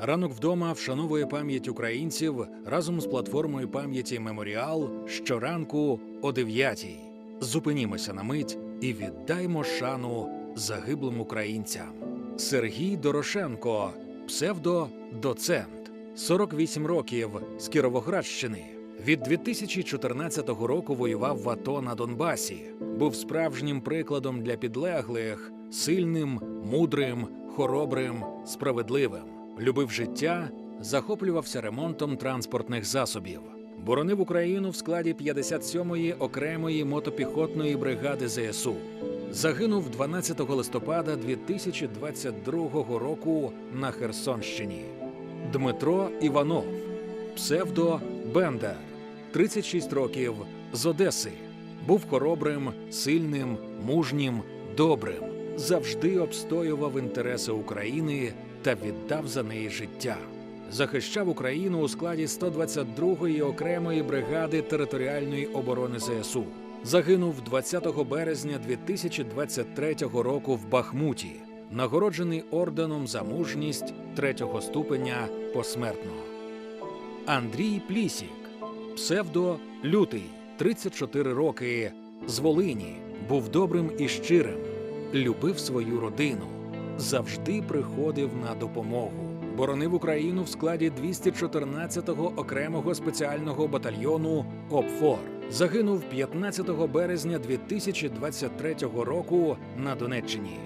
Ранок вдома вшановує пам'ять українців разом з платформою пам'яті Меморіал щоранку о 9 Зупинімося на мить і віддаймо шану загиблим українцям. Сергій Дорошенко, псевдо-доцент, 48 років з Кіровоградщини. Від 2014 року воював в АТО на Донбасі. Був справжнім прикладом для підлеглих, сильним, мудрим, хоробрим, справедливим. Любив життя, захоплювався ремонтом транспортних засобів. Боронив Україну в складі 57-ї окремої мотопіхотної бригади ЗСУ. Загинув 12 листопада 2022 року на Херсонщині. Дмитро Іванов, псевдо Бендер, 36 років з Одеси. Був хоробрим, сильним, мужнім, добрим. Завжди обстоював інтереси України та віддав за неї життя. Захищав Україну у складі 122-ї окремої бригади територіальної оборони ЗСУ. Загинув 20 березня 2023 року в Бахмуті, нагороджений орденом за мужність третього ступеня посмертно. Андрій Плісік, псевдо Лютий, 34 роки, з Волині, був добрим і щирим, любив свою родину, завжди приходив на допомогу. Боронив Україну в складі 214-го окремого спеціального батальйону ОПФОР. Загинув 15 березня 2023 року на Донеччині.